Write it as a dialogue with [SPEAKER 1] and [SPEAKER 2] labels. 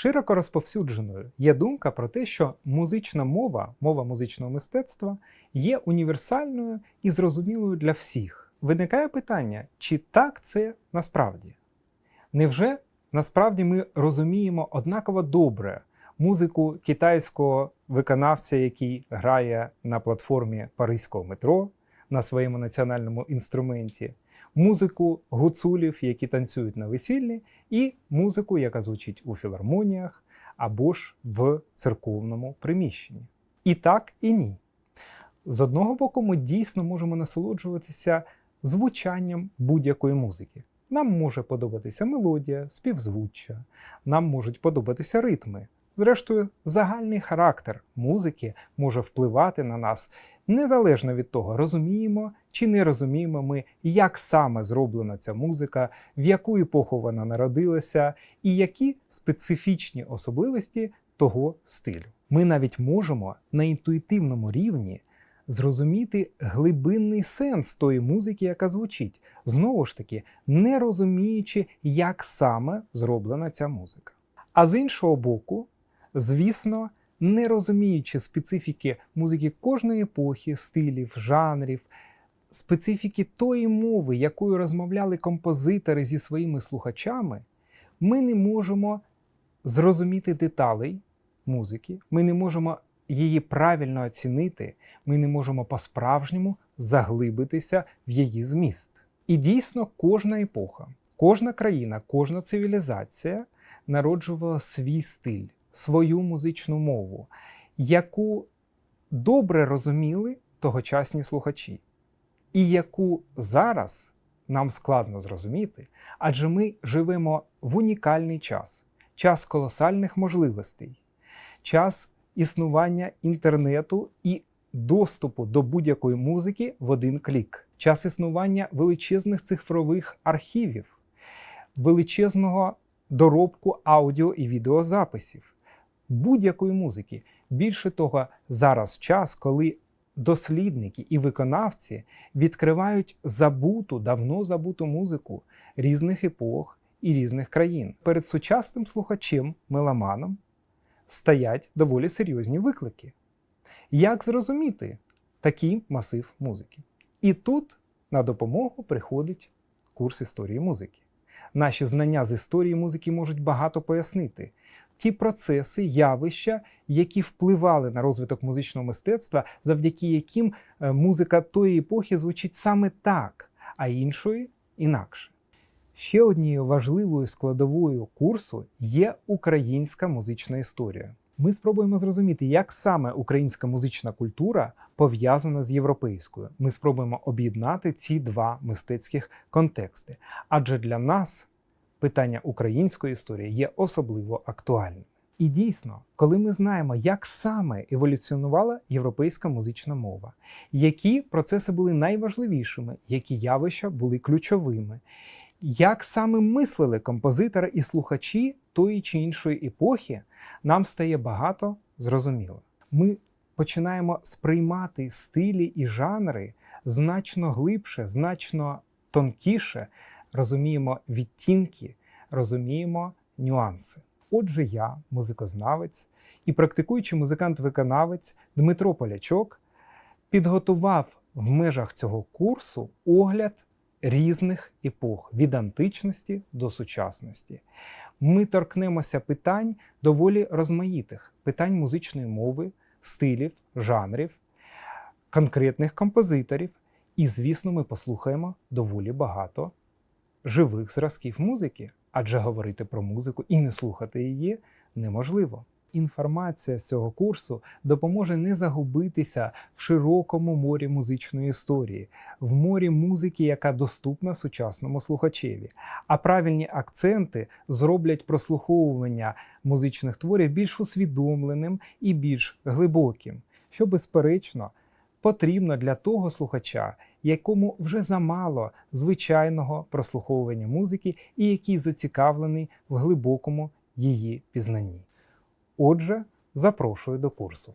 [SPEAKER 1] Широко розповсюдженою є думка про те, що музична мова, мова музичного мистецтва, є універсальною і зрозумілою для всіх. Виникає питання, чи так це насправді? Невже насправді ми розуміємо однаково добре музику китайського виконавця, який грає на платформі Паризького метро на своєму національному інструменті, музику гуцулів, які танцюють на весіллі, і музику, яка звучить у філармоніях або ж в церковному приміщенні. І так, і ні. З одного боку, ми дійсно можемо насолоджуватися звучанням будь-якої музики. Нам може подобатися мелодія, співзвуччя, нам можуть подобатися ритми. Зрештою, загальний характер музики може впливати на нас незалежно від того, розуміємо чи не розуміємо ми, як саме зроблена ця музика, в яку епоху вона народилася, і які специфічні особливості того стилю. Ми навіть можемо на інтуїтивному рівні зрозуміти глибинний сенс тої музики, яка звучить, знову ж таки, не розуміючи, як саме зроблена ця музика. А з іншого боку, звісно, не розуміючи специфіки музики кожної епохи, стилів, жанрів, специфіки тої мови, якою розмовляли композитори зі своїми слухачами, ми не можемо зрозуміти деталей музики, ми не можемо її правильно оцінити, ми не можемо по-справжньому заглибитися в її зміст. І дійсно, кожна епоха, кожна країна, кожна цивілізація народжувала свій стиль, свою музичну мову, яку добре розуміли тогочасні слухачі, і яку зараз нам складно зрозуміти, адже ми живемо в унікальний час, час колосальних можливостей, час існування інтернету і доступу до будь-якої музики в один клік, час існування величезних цифрових архівів, величезного доробку аудіо і відеозаписів, будь-якої музики. Більше того, зараз час, коли дослідники і виконавці відкривають забуту, давно забуту музику різних епох і різних країн. Перед сучасним слухачем, меломаном, стоять доволі серйозні виклики. Як зрозуміти такий масив музики? І тут на допомогу приходить курс історії музики. Наші знання з історії музики можуть багато пояснити. Ті процеси, явища, які впливали на розвиток музичного мистецтва, завдяки яким е, музика тої епохи звучить саме так, а іншої інакше. Ще однією важливою складовою курсу є українська музична історія. Ми спробуємо зрозуміти, як саме українська музична культура пов'язана з європейською. Ми спробуємо об'єднати ці два мистецьких контексти. Адже для нас питання української історії є особливо актуальним. І дійсно, коли ми знаємо, як саме еволюціонувала європейська музична мова, які процеси були найважливішими, які явища були ключовими, як саме мислили композитори і слухачі тої чи іншої епохи, нам стає багато зрозуміло. Ми починаємо сприймати стилі і жанри значно глибше, значно тонкіше, розуміємо відтінки, розуміємо нюанси. Отже, я, музикознавець і практикуючий музикант-виконавець Дмитро Полячок, підготував в межах цього курсу огляд різних епох від античності до сучасності. Ми торкнемося питань доволі розмаїтих, питань музичної мови, стилів, жанрів, конкретних композиторів. І, звісно, ми послухаємо доволі багато живих зразків музики, адже говорити про музику і не слухати її неможливо. Інформація з цього курсу допоможе не загубитися в широкому морі музичної історії, в морі музики, яка доступна сучасному слухачеві. А правильні акценти зроблять прослуховування музичних творів більш усвідомленим і більш глибоким, що, безперечно, потрібно для того слухача, якому вже замало звичайного прослуховування музики і який зацікавлений в глибокому її пізнанні. Отже, запрошую до курсу.